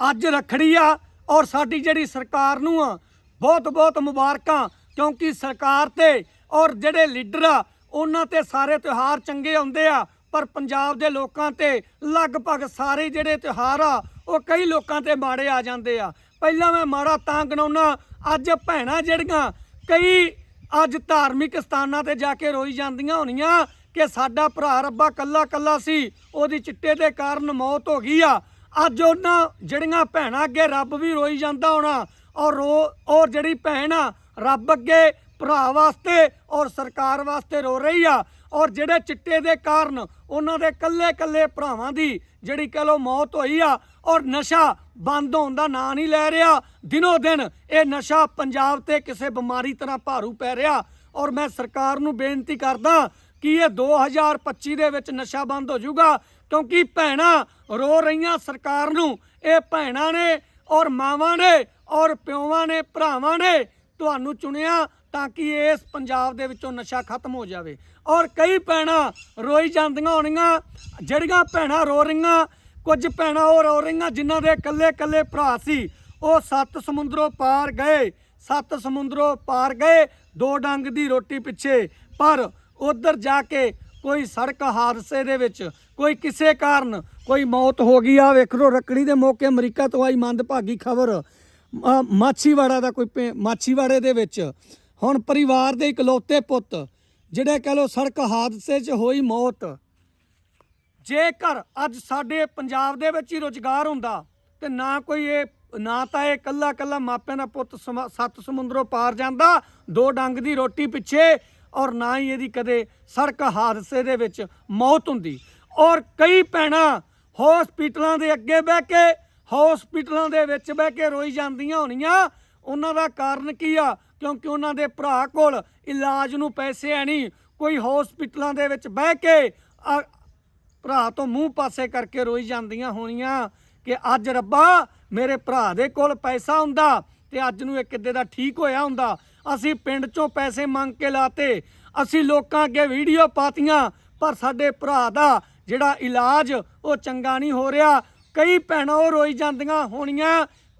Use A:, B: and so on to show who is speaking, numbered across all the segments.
A: ਅੱਜ ਰੱਖੜੀ ਆ ਔਰ ਸਾਡੀ ਜਿਹੜੀ ਸਰਕਾਰ ਨੂੰ ਆ, ਬਹੁਤ ਬਹੁਤ ਮੁਬਾਰਕਾਂ, ਕਿਉਂਕਿ ਸਰਕਾਰ ਤੇ ਔਰ ਜਿਹੜੇ ਲੀਡਰ ਆ, ਉਹਨਾਂ ਤੇ ਸਾਰੇ ਤਿਉਹਾਰ ਚੰਗੇ ਆਉਂਦੇ ਆ, ਪਰ ਪੰਜਾਬ ਦੇ ਲੋਕਾਂ ਤੇ ਲਗਭਗ ਸਾਰੇ ਜਿਹੜੇ ਤਿਉਹਾਰ ਆ, ਉਹ ਕਈ ਲੋਕਾਂ ਤੇ ਮਾੜੇ ਆ ਜਾਂਦੇ ਆ। ਪਹਿਲਾਂ ਮੈਂ ਮਾੜਾ ਤਾਂ ਗਣਾਉਣਾ ਅੱਜ ਭੈਣਾਂ ਜਿਹੜੀਆਂ, ਕਈ ਅੱਜ ਧਾਰਮਿਕ ਸਥਾਨਾਂ ਤੇ ਜਾ ਕੇ ਰੋਈ ਜਾਂਦੀਆਂ ਹੋਣੀਆਂ ਕਿ ਸਾਡਾ ਭਰਾ ਰੱਬਾ ਕੱਲਾ ਕੱਲਾ ਸੀ, ਉਹਦੀ ਚਿੱਟੇ ਦੇ ਕਾਰਨ ਮੌਤ ਹੋ ਗਈ ਆ। ਅੱਜ ਉਹਨਾਂ ਜਿਹੜੀਆਂ ਭੈਣਾਂ ਅੱਗੇ ਰੱਬ ਵੀ ਰੋਈ ਜਾਂਦਾ ਹੋਣਾ ਔਰ ਰੋ ਔਰ ਜਿਹੜੀ ਭੈਣ ਆ, ਰੱਬ ਅੱਗੇ ਭਰਾ ਵਾਸਤੇ ਔਰ ਸਰਕਾਰ ਵਾਸਤੇ ਰੋ ਰਹੀ ਆ ਔਰ ਜਿਹੜੇ ਚਿੱਟੇ ਦੇ ਕਾਰਨ ਉਹਨਾਂ ਦੇ ਕੱਲੇ ਕੱਲੇ ਭਰਾਵਾਂ ਦੀ ਜਿਹੜੀ ਕਹ ਲੋ ਮੌਤ ਹੋਈ ਆ ਔਰ ਨਸ਼ਾ ਬੰਦ ਹੋਣ ਦਾ ਨਾਂ ਨਹੀਂ ਲੈ ਰਿਹਾ, ਦਿਨੋ ਦਿਨ ਇਹ ਨਸ਼ਾ ਪੰਜਾਬ ਤੇ ਕਿਸੇ ਬਿਮਾਰੀ ਤਰ੍ਹਾਂ ਭਾਰੂ ਪੈ ਰਿਹਾ ਔਰ ਮੈਂ ਸਰਕਾਰ ਨੂੰ ਬੇਨਤੀ ਕਰਦਾ ਕਿ ਇਹ 2025 ਦੇ ਵਿੱਚ ਨਸ਼ਾ ਬੰਦ ਹੋ ਜਾਊਗਾ ਕਿਉਂਕਿ ਭੈਣਾਂ ਰੋ ਰਹੀਆਂ ਸਰਕਾਰ ਨੂੰ, ਇਹ ਭੈਣਾਂ ਨੇ ਔਰ ਮਾਵਾਂ ਨੇ ਔਰ ਪਿਓਾਂ ਨੇ, ਭਰਾਵਾਂ ਨੇ ਤੁਹਾਨੂੰ ਚੁਣਿਆ ਤਾਂ ਕਿ ਇਸ ਪੰਜਾਬ ਦੇ ਵਿੱਚੋਂ ਨਸ਼ਾ ਖਤਮ ਹੋ ਜਾਵੇ। ਔਰ ਕਈ ਭੈਣਾਂ ਰੋਈ ਜਾਂਦੀਆਂ ਹੋਣੀਆਂ, ਜਿਹੜੀਆਂ ਭੈਣਾਂ ਰੋ ਰਹੀਆਂ, ਕੁਝ ਭੈਣਾਂ ਉਹ ਰੋ ਰਹੀਆਂ ਜਿਨ੍ਹਾਂ ਦੇ ਇਕੱਲੇ ਇਕੱਲੇ ਭਰਾ ਸੀ। ਉਹ ਸੱਤ ਸਮੁੰਦਰੋਂ ਪਾਰ ਗਏ, ਸੱਤ ਸਮੁੰਦਰੋਂ ਪਾਰ ਗਏ, ਦੋ ਡੰਗ ਦੀ ਰੋਟੀ ਪਿੱਛੇ, ਪਰ ਉਧਰ ਜਾ ਕੇ ਕੋਈ ਸੜਕ ਹਾਦਸੇ ਦੇ ਵਿੱਚ ਕੋਈ ਕਿਸੇ ਕਾਰਨ ਕੋਈ ਮੌਤ ਹੋ ਗਈ ਆ ਵੇਖ ਲੋ ਰੱਕੜੀ ਦੇ ਮੌਕੇ ਅਮਰੀਕਾ ਤੋਂ ਆਈ ਮੰਦਭਾਗੀ ਖਬਰ। ਮਾਛੀਵਾੜਾ ਦਾ ਕੋਈ ਪਿੰ- ਮਾਛੀਵਾੜੇ ਦੇ ਵਿੱਚ। ਹੁਣ ਪਰਿਵਾਰ ਦੇ ਇਕਲੌਤੇ ਪੁੱਤ, ਜਿਹੜੇ ਕਹ ਲੋ ਸੜਕ ਹਾਦਸੇ 'ਚ ਹੋਈ ਮੌਤ। ਜੇਕਰ ਅੱਜ ਸਾਡੇ ਪੰਜਾਬ ਦੇ ਵਿੱਚ ਹੀ ਰੁਜ਼ਗਾਰ ਹੁੰਦਾ, ਤੇ ਨਾ ਕੋਈ ਇਹ, ਨਾ ਤਾਂ ਇਹ ਕੱਲਾ ਕੱਲਾ ਮਾਪਿਆਂ ਦਾ ਪੁੱਤ ਸਮਾ- ਸੱਤ ਸਮੁੰਦਰੋਂ ਪਾਰ ਜਾਂਦਾ, ਦੋ ਡੰਗ ਦੀ ਰੋਟੀ ਪਿੱਛੇ, ਔਰ ਨਾ ਹੀ ਇਹਦੀ ਕਦੇ ਸੜਕ ਹਾਦਸੇ ਦੇ ਵਿੱਚ ਮੌਤ ਹੁੰਦੀ। ਔਰ ਕਈ ਭੈਣਾਂ ਹਸਪੀਟਲਾਂ ਦੇ ਅੱਗੇ ਬਹਿ ਕੇ, ਹਸਪੀਟਲਾਂ ਦੇ ਵਿੱਚ ਬਹਿ ਕੇ ਰੋਈ ਜਾਂਦੀਆਂ ਹੋਣੀਆਂ। ਉਹਨਾਂ ਦਾ ਕਾਰਨ ਕੀ ਆ? ਕਿਉਂਕਿ ਉਹਨਾਂ ਦੇ ਭਰਾ ਕੋਲ ਇਲਾਜ ਨੂੰ ਪੈਸੇ ਹੈ ਨਹੀਂ। ਕੋਈ ਹਸਪੀਟਲਾਂ ਦੇ ਵਿੱਚ ਬਹਿ ਕੇ ਭਰਾ ਤੋਂ ਮੂੰਹ ਪਾਸੇ ਕਰਕੇ ਰੋਈ ਜਾਂਦੀਆਂ ਹੋਣੀਆਂ ਕਿ ਅੱਜ ਰੱਬਾ, ਮੇਰੇ ਭਰਾ ਦੇ ਕੋਲ ਪੈਸਾ ਹੁੰਦਾ ਤੇ ਅੱਜ ਨੂੰ ਇਹ ਕਿੱਦੇ ਦਾ ਠੀਕ ਹੋਇਆ ਹੁੰਦਾ। ਅਸੀਂ ਪਿੰਡ ਚੋਂ ਪੈਸੇ ਮੰਗ ਕੇ ਲਾਤੇ। ਅਸੀਂ ਲੋਕਾਂ ਅੱਗੇ ਵੀਡੀਓ ਪਾਤੀਆਂ, ਪਰ ਸਾਡੇ ਭਰਾ ਦਾ ਜਿਹੜਾ ਇਲਾਜ ਉਹ ਚੰਗਾ ਨਹੀਂ ਹੋ ਰਿਹਾ। ਕਈ ਭੈਣਾਂ ਉਹ ਰੋਈ ਜਾਂਦੀਆਂ ਹੋਣੀਆਂ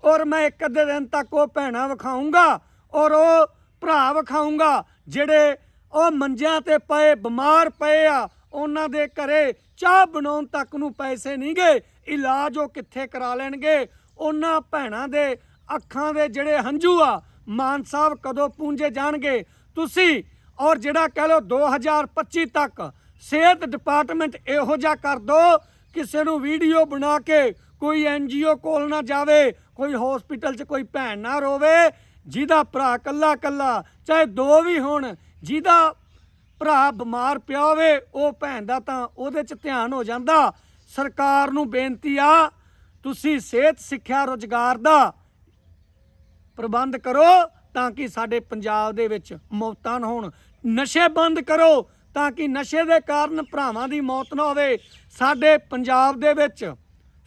A: ਔਰ ਮੈਂ ਇੱਕ ਅੱਧੇ ਦਿਨ ਤੱਕ ਉਹ ਭੈਣਾਂ ਵਿਖਾਉਂਗਾ ਔਰ ਉਹ ਭਰਾ ਵਿਖਾਉਂਗਾ ਜਿਹੜੇ ਉਹ ਮੰਜਿਆਂ ਤੇ ਪਏ, ਬਿਮਾਰ ਪਏ ਆ, ਉਹਨਾਂ ਦੇ ਘਰੇ ਚਾਹ ਬਣਾਉਣ ਤੱਕ ਨੂੰ ਪੈਸੇ ਨਹੀਂ ਗਏ, ਇਲਾਜ ਉਹ ਕਿੱਥੇ ਕਰਾ ਲੈਣਗੇ? ਉਹਨਾਂ ਭੈਣਾਂ ਦੇ ਅੱਖਾਂ ਦੇ ਜਿਹੜੇ ਹੰਝੂ ਆ, ਮਾਨ ਸਾਹਿਬ ਕਦੋਂ ਪੂੰਝੇ ਜਾਣਗੇ? ਤੁਸੀਂ ਔਰ ਜਿਹੜਾ ਕਹਿ ਲਓ 2025 ਤੱਕ ਸਿਹਤ ਡਿਪਾਰਟਮੈਂਟ ਇਹੋ ਜਿਹਾ ਕਰ ਦੋ, ਕਿਸੇ ਨੂੰ ਵੀਡੀਓ ਬਣਾ ਕੇ ਕੋਈ ਐਨਜੀਓ ਕੋਲ ਨਾ ਜਾਵੇ, ਕੋਈ ਹਸਪੀਟਲ 'ਚ ਕੋਈ ਭੈਣ ਨਾ ਰੋਵੇ, ਜਿਹਦਾ ਭਰਾ ਕੱਲਾ ਕੱਲਾ, ਚਾਹੇ ਦੋ ਵੀ ਹੋਣ, ਜਿਹਦਾ ਭਰਾ ਬਿਮਾਰ ਪਿਆ ਹੋਵੇ, ਉਹ ਭੈਣ ਦਾ ਤਾਂ ਉਹਦੇ 'ਚ ਧਿਆਨ ਹੋ ਜਾਂਦਾ। ਸਰਕਾਰ ਨੂੰ ਬੇਨਤੀ ਆ, ਤੁਸੀਂ ਸਿਹਤ ਸਿੱਖਿਆ ਰੋਜ਼ਗਾਰ ਦਾ ਪ੍ਰਬੰਧ ਕਰੋ, ਤਾਂ ਕਿ ਸਾਡੇ ਪੰਜਾਬ ਦੇ ਵਿੱਚ ਮੌਤਾਂ ਨਾ ਹੋਣ। ਨਸ਼ੇ ਬੰਦ ਕਰੋ ਤਾਂ ਕਿ ਨਸ਼ੇ ਦੇ ਕਾਰਨ ਭਰਾਵਾਂ ਦੀ ਮੌਤ ਨਾ ਹੋਵੇ। ਸਾਡੇ ਪੰਜਾਬ ਦੇ ਵਿੱਚ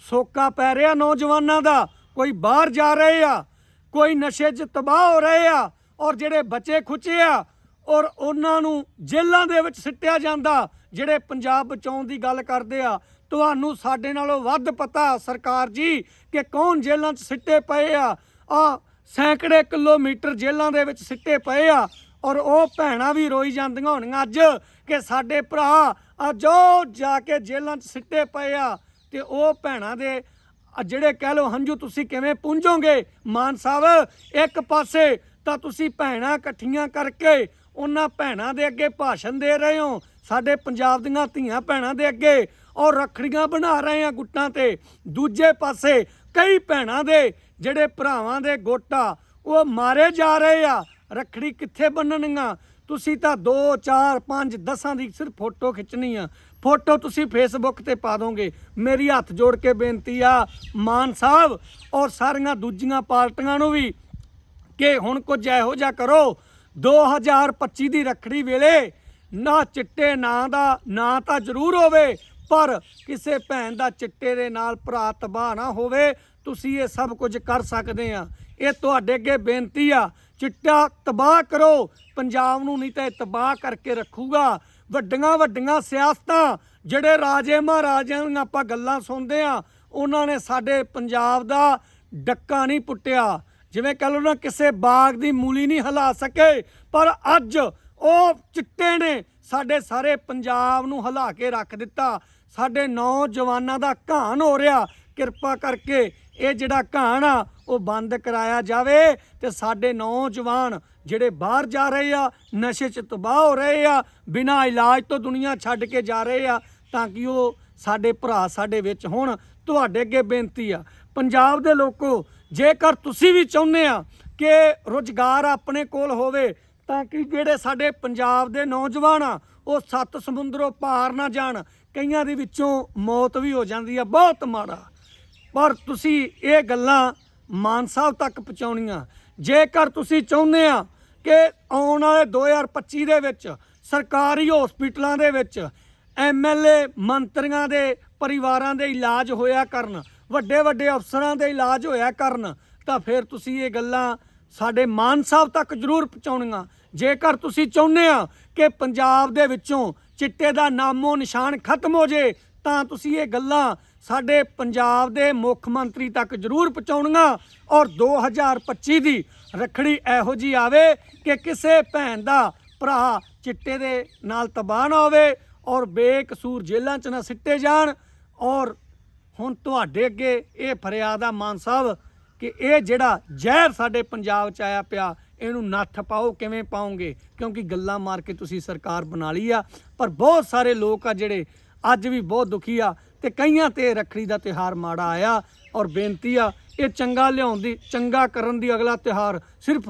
A: ਸੋਕਾ ਪੈ ਰਿਹਾ ਨੌਜਵਾਨਾਂ ਦਾ। ਕੋਈ ਬਾਹਰ ਜਾ ਰਹੇ ਆ, ਕੋਈ ਨਸ਼ੇ 'ਚ ਤਬਾਹ ਹੋ ਰਹੇ ਆ ਔਰ ਜਿਹੜੇ ਬੱਚੇ ਖੁੱਚੇ ਆ ਔਰ ਉਹਨਾਂ ਨੂੰ ਜੇਲ੍ਹਾਂ ਦੇ ਵਿੱਚ ਸਿੱਟਿਆ ਜਾਂਦਾ, ਜਿਹੜੇ ਪੰਜਾਬ ਬਚਾਉਣ ਦੀ ਗੱਲ ਕਰਦੇ ਆ। ਤੁਹਾਨੂੰ ਸਾਡੇ ਨਾਲੋਂ ਵੱਧ ਪਤਾ ਸਰਕਾਰ ਜੀ ਕਿ ਕੌਣ ਜੇਲ੍ਹਾਂ 'ਚ ਸਿੱਟੇ ਪਏ ਆ। ਆ ਸੈਂਕੜੇ ਕਿਲੋਮੀਟਰ ਜੇਲ੍ਹਾਂ ਦੇ ਵਿੱਚ ਸਿੱਟੇ ਪਏ ਆ। ਔਰ ਉਹ ਭੈਣਾਂ ਵੀ ਰੋਈ ਜਾਂਦੀਆਂ ਹੋਣੀਆਂ ਅੱਜ ਕਿ ਸਾਡੇ ਭਰਾ ਅੱਜ ਉਹ ਜਾ ਕੇ ਜੇਲ੍ਹਾਂ 'ਚ ਸਿੱਟੇ ਪਏ ਆ ਤੇ ਉਹ ਭੈਣਾਂ ਦੇ ਜਿਹੜੇ ਕਹਿ ਲਓ ਹੰਝੂ ਤੁਸੀਂ ਕਿਵੇਂ ਪੁੰਝੋਗੇ? ਮਾਨ ਸਾਹਿਬ, ਇੱਕ ਪਾਸੇ ਤਾਂ ਤੁਸੀਂ ਭੈਣਾਂ ਇਕੱਠੀਆਂ ਕਰਕੇ ਉਹਨਾਂ ਭੈਣਾਂ ਦੇ ਅੱਗੇ ਭਾਸ਼ਣ ਦੇ ਰਹੇ ਹੋ, ਸਾਡੇ ਪੰਜਾਬ ਦੀਆਂ ਧੀਆਂ ਭੈਣਾਂ ਦੇ ਅੱਗੇ, ਔਰ ਰੱਖੜੀਆਂ ਬਣਾ ਰਹੇ ਆ ਗੁੱਟਾਂ ਤੇ। ਦੂਜੇ ਪਾਸੇ ਕਈ ਭੈਣਾਂ ਦੇ ਜਿਹੜੇ ਭਰਾਵਾਂ ਦੇ ਗੋਟਾ, ਉਹ ਮਾਰੇ ਜਾ ਰਹੇ ਆ। ਰੱਖੜੀ ਕਿੱਥੇ ਬੰਨਣੀਆਂ? ਤੁਸੀਂ ਤਾਂ 2 4 5 10 ਦੀ ਸਿਰਫ ਫੋਟੋ ਖਿੱਚਣੀ ਆ। ਫੋਟੋ ਤੁਸੀਂ ਫੇਸਬੁੱਕ ਤੇ ਪਾ ਦੋਗੇ। ਮੇਰੀ ਹੱਥ ਜੋੜ ਕੇ ਬੇਨਤੀ ਆ, ਮਾਨ ਸਾਹਿਬ ਔਰ ਸਾਰੀਆਂ ਦੂਜੀਆਂ ਪਾਰਟੀਆਂ ਨੂੰ ਵੀ ਕਿ ਹੁਣ ਕੁਝ ਇਹੋ ਜਿਹਾ ਕਰੋ। 2025 ਦੀ ਰੱਖੜੀ ਵੇਲੇ ਨਾ ਚਿੱਟੇ ਨਾਂ ਦਾ, ਨਾਂ ਤਾਂ ਜ਼ਰੂਰ ਹੋਵੇ, ਪਰ ਕਿਸੇ ਭੈਣ ਦਾ ਚਿੱਟੇ ਦੇ ਨਾਲ ਭਰਾ ਤਬਾਹ ਨਾ ਹੋਵੇ, ਤੁਸੀਂ ਇਹ ਸਭ ਕੁਝ ਕਰ ਸਕਦੇ ਆ। ਇਹ ਤੁਹਾਡੇ ਅੱਗੇ ਬੇਨਤੀ ਆ। ਚਿੱਟਾ ਤਬਾਹ ਕਰੋ। ਪੰਜਾਬ ਨੂੰ ਨਹੀਂ ਤਾਂ ਇਹ ਤਬਾਹ ਕਰਕੇ ਰੱਖੂਗਾ। ਵੱਡੀਆਂ ਵੱਡੀਆਂ ਸਿਆਸਤਾਂ, ਜਿਹੜੇ ਰਾਜੇ ਮਹਾਰਾਜਿਆਂ ਦੀਆਂ ਆਪਾਂ ਗੱਲਾਂ ਸੁਣਦੇ ਆ ਉਹਨਾਂ ਨੇ ਸਾਡੇ ਪੰਜਾਬ ਦਾ ਡੱਕਾ ਨਹੀਂ ਪੁੱਟਿਆ। ਜਿਵੇਂ ਕਹ ਲਓ ਨਾ, ਕਿਸੇ ਬਾਗ ਦੀ ਮੂਲੀ ਨਹੀਂ ਹਿਲਾ ਸਕੇ, ਪਰ ਅੱਜ ਉਹ ਚਿੱਟੇ ਨੇ ਸਾਡੇ ਸਾਰੇ ਪੰਜਾਬ ਨੂੰ ਹਿਲਾ ਕੇ ਰੱਖ ਦਿੱਤਾ। ਸਾਡੇ ਨੌਜਵਾਨਾਂ ਦਾ ਘਾਣ ਹੋ ਰਿਹਾ। ਕਿਰਪਾ ਕਰਕੇ ਇਹ ਜਿਹੜਾ ਘਾਣ ਆ ਉਹ ਬੰਦ ਕਰਾਇਆ ਜਾਵੇ ਤੇ ਸਾਡੇ ਨੌਜਵਾਨ ਜਿਹੜੇ ਬਾਹਰ ਜਾ ਰਹੇ ਆ, ਨਸ਼ੇ 'ਚ ਤਬਾਹ ਹੋ ਰਹੇ ਆ, ਬਿਨਾਂ ਇਲਾਜ ਤੋਂ ਦੁਨੀਆ ਛੱਡ ਕੇ ਜਾ ਰਹੇ ਆ, ਤਾਂ ਕਿ ਉਹ ਸਾਡੇ ਭਰਾ ਸਾਡੇ ਵਿੱਚ ਹੋਣ, ਤੁਹਾਡੇ ਅੱਗੇ ਬੇਨਤੀ ਆ। ਪੰਜਾਬ ਦੇ ਲੋਕੋ, ਜੇਕਰ ਤੁਸੀਂ ਵੀ ਚਾਹੁੰਦੇ ਆ ਕਿ ਰੁਜ਼ਗਾਰ ਆਪਣੇ ਕੋਲ ਹੋਵੇ, ਤਾਂ ਕਿ ਜਿਹੜੇ ਸਾਡੇ ਪੰਜਾਬ ਦੇ ਨੌਜਵਾਨ ਆ, ਉਹ ਸੱਤ ਸਮੁੰਦਰੋਂ ਪਾਰ ਨਾ ਜਾਣ, ਕਈਆਂ ਦੇ ਵਿੱਚੋਂ ਮੌਤ ਵੀ ਹੋ ਜਾਂਦੀ ਆ, ਬਹੁਤ ਮਾੜਾ। ਪਰ ਤੁਸੀਂ ਇਹ ਗੱਲਾਂ ਮਾਨ ਸਾਹਿਬ ਤੱਕ ਪਹੁੰਚਾਉਣੀਆਂ। ਜੇਕਰ ਤੁਸੀਂ ਚਾਹੁੰਦੇ ਆ ਕਿ ਆਉਣ ਵਾਲੇ 2025 ਦੇ ਵਿੱਚ ਸਰਕਾਰੀ ਹਸਪੀਟਲਾਂ ਦੇ ਵਿੱਚ ਐਮਐਲਏ ਮੰਤਰੀਆਂ ਦੇ ਪਰਿਵਾਰਾਂ ਦੇ ਇਲਾਜ ਹੋਇਆ ਕਰਨ, ਵੱਡੇ ਵੱਡੇ ਅਫਸਰਾਂ ਦੇ ਇਲਾਜ ਹੋਇਆ ਕਰਨ, ਤਾਂ ਫਿਰ ਤੁਸੀਂ ਇਹ ਗੱਲਾਂ ਸਾਡੇ ਮਾਨ ਸਾਹਿਬ ਤੱਕ ਜ਼ਰੂਰ ਪਹੁੰਚਾਉਣੀਆਂ। ਜੇਕਰ ਤੁਸੀਂ ਚਾਹੁੰਦੇ ਆ ਕਿ ਪੰਜਾਬ ਦੇ ਵਿੱਚੋਂ ਚਿੱਟੇ ਦਾ ਨਾਮੋ ਨਿਸ਼ਾਨ ਖਤਮ ਹੋ ਜੇ, ਤਾਂ ਤੁਸੀਂ ਇਹ ਗੱਲਾਂ ਸਾਡੇ ਪੰਜਾਬ ਦੇ ਮੁੱਖ ਮੰਤਰੀ ਤੱਕ ਜ਼ਰੂਰ ਪਹੁੰਚਾਉਣੀਆਂ ਔਰ 2025 ਦੀ ਰੱਖੜੀ ਇਹੋ ਜੀ ਆਵੇ ਕਿ ਕਿਸੇ ਭੈਣ ਦਾ ਭਰਾ ਚਿੱਟੇ ਦੇ ਨਾਲ ਤਬਾਹ ਨਾ ਹੋਵੇ ਔਰ ਬੇਕਸੂਰ ਜੇਲ੍ਹਾਂ 'ਚ ਨਾ ਸਿੱਟੇ ਜਾਣ ਔਰ ਹੁਣ ਤੁਹਾਡੇ ਅੱਗੇ ਇਹ ਫਰਿਆਦ ਆ ਮਾਨ ਸਾਹਿਬ ਕਿ ਇਹ ਜਿਹੜਾ ਜ਼ਹਿਰ ਸਾਡੇ ਪੰਜਾਬ 'ਚ ਆਇਆ ਪਿਆ, ਇਹਨੂੰ ਨੱਥ ਪਾਓ, ਕਿਵੇਂ ਪਾਉਂਗੇ ਕਿਉਂਕਿ ਗੱਲਾਂ ਮਾਰ ਕੇ ਤੁਸੀਂ ਸਰਕਾਰ ਬਣਾ ਲਈ ਆ, ਪਰ ਬਹੁਤ ਸਾਰੇ ਲੋਕ ਆ ਜਿਹੜੇ ਅੱਜ ਵੀ ਬਹੁਤ ਦੁਖੀ ਆ ਤੇ ਕਈਆਂ ਤੇ ਰੱਖੜੀ ਦਾ ਤਿਹਾਰ ਮਾੜਾ ਆਇਆ ਔਰ ਬੇਨਤੀ ਆ, ਇਹ ਚੰਗਾ ਲਿਆਉਣ ਦੀ, ਚੰਗਾ ਕਰਨ ਦੀ ਅਗਲਾ ਤਿਹਾਰ ਸਿਰਫ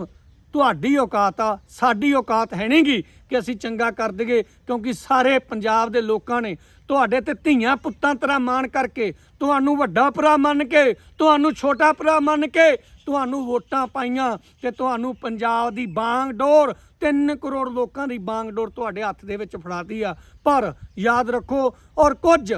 A: ਤੁਹਾਡੀ ਔਕਾਤ ਆ, ਸਾਡੀ ਔਕਾਤ ਹੈ ਨਹੀਂਗੀ ਕਿ ਅਸੀਂ ਚੰਗਾ ਕਰ ਦਈਏ, ਕਿਉਂਕਿ ਸਾਰੇ ਪੰਜਾਬ ਦੇ ਲੋਕਾਂ ਨੇ ਤੁਹਾਡੇ ਤੇ ਧੀਆਂ ਪੁੱਤਾਂ ਤਰ੍ਹਾਂ ਮਾਣ ਕਰਕੇ ਤੁਹਾਨੂੰ ਵੱਡਾ ਭਰਾ ਮੰਨ ਕੇ, ਤੁਹਾਨੂੰ ਛੋਟਾ ਭਰਾ ਮੰਨ ਕੇ ਤੁਹਾਨੂੰ ਵੋਟਾਂ ਪਾਈਆਂ ਤੇ ਤੁਹਾਨੂੰ ਪੰਜਾਬ ਦੀ ਬਾਂਗ ਡੋਰ 3 ਕਰੋੜ ਲੋਕਾਂ ਦੀ ਬਾਂਗ ਡੋਰ ਤੁਹਾਡੇ ਹੱਥ ਦੇ ਵਿੱਚ ਫੜਾਤੀ ਆ। ਪਰ ਯਾਦ ਰੱਖੋ ਔਰ ਕੁਝ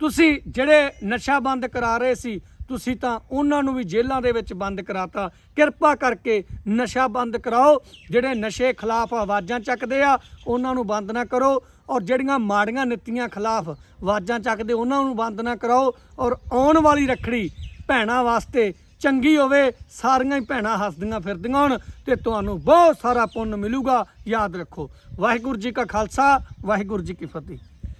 A: ਤੁਸੀਂ ਜਿਹੜੇ ਨਸ਼ਾ ਬੰਦ ਕਰਾ ਰਹੇ ਸੀ, ਤੁਸੀਂ ਤਾਂ ਉਹਨਾਂ ਨੂੰ ਵੀ ਜੇਲ੍ਹਾਂ ਦੇ ਵਿੱਚ ਬੰਦ ਕਰਾਤਾ। ਕਿਰਪਾ ਕਰਕੇ ਨਸ਼ਾ ਬੰਦ ਕਰਾਓ। ਜਿਹੜੇ ਨਸ਼ੇ ਖਿਲਾਫ ਆਵਾਜ਼ਾਂ ਚੱਕਦੇ ਆ, ਉਹਨਾਂ ਨੂੰ ਬੰਦ ਨਾ ਕਰੋ। ਔਰ ਜਿਹੜੀਆਂ ਮਾੜੀਆਂ ਨੀਤੀਆਂ ਖਿਲਾਫ ਆਵਾਜ਼ਾਂ ਚੱਕਦੇ, ਉਹਨਾਂ ਨੂੰ ਬੰਦ ਨਾ ਕਰਾਓ। ਔਰ ਆਉਣ ਵਾਲੀ ਰੱਖੜੀ ਭੈਣਾਂ ਵਾਸਤੇ ਚੰਗੀ ਹੋਵੇ, ਸਾਰੀਆਂ ਹੀ ਭੈਣਾਂ ਹੱਸਦੀਆਂ ਫਿਰਦੀਆਂ ਹੋਣ ਤੇ ਤੁਹਾਨੂੰ ਬਹੁਤ ਸਾਰਾ ਪੁੰਨ ਮਿਲੂਗਾ। ਯਾਦ ਰੱਖੋ। ਵਾਹਿਗੁਰੂ ਜੀ ਕਾ ਖਾਲਸਾ, ਵਾਹਿਗੁਰੂ ਜੀ ਕੀ ਫਤਿਹ।